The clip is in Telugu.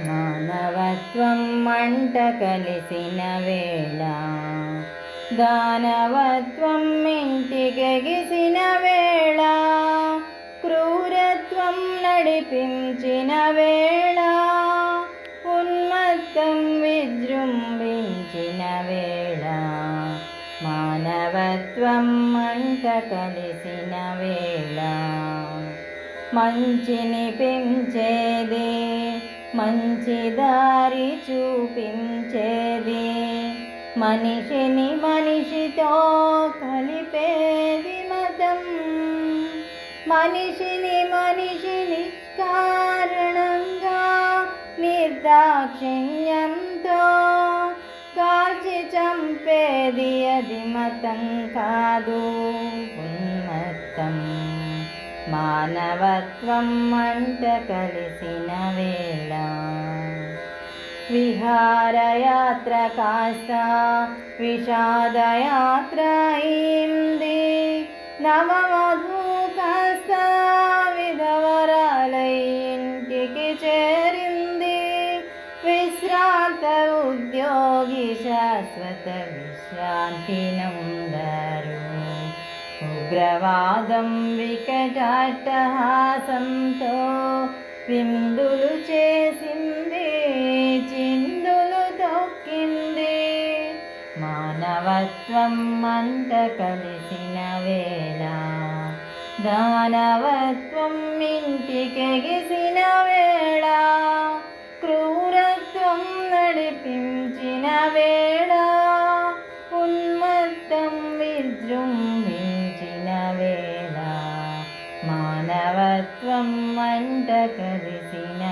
మానవత్వం మంట కలిసిన వేళ దానవత్వం ఇంటికెగిసిన వేళ క్రూరత్వం నడిపించిన వేళ ఉన్మత్తం విజృంభించిన వేళ మానవత్వం మంట కలిసిన వేళ మంచిని పెంచేదే మంచి దారి చూపించేది. మనిషిని మనిషితో కలిపేది మతం. మనిషిని మనిషిని కారణంగా నిర్దాక్షిణ్యంతో కాల్చి చంపేది అది మతం కాదు. ఉన్మత్తం మానవత్వం మంట కలిసిన వేళ. విహారయాత్ర కాస్త విషాదయాత్ర అయింది. నవమధు కాస్త విధవరాల ఇంటికి చేరింది. విశ్రాంత ఉద్యోగి శాశ్వత విశ్రాంతి నందరు ఉగ్రవాదం వికటాటహాసంతో విందులు చేసింది చిందులు తొక్కింది. మానవత్వం అంత కలిసిన వేళ దానవత్వం ఇంటికెగిసిన వేళ క్రూరత్వం నడిపించిన వేళ ఉన్మత్తం విజృంభ ಮಂಟಕರಿಸಿನ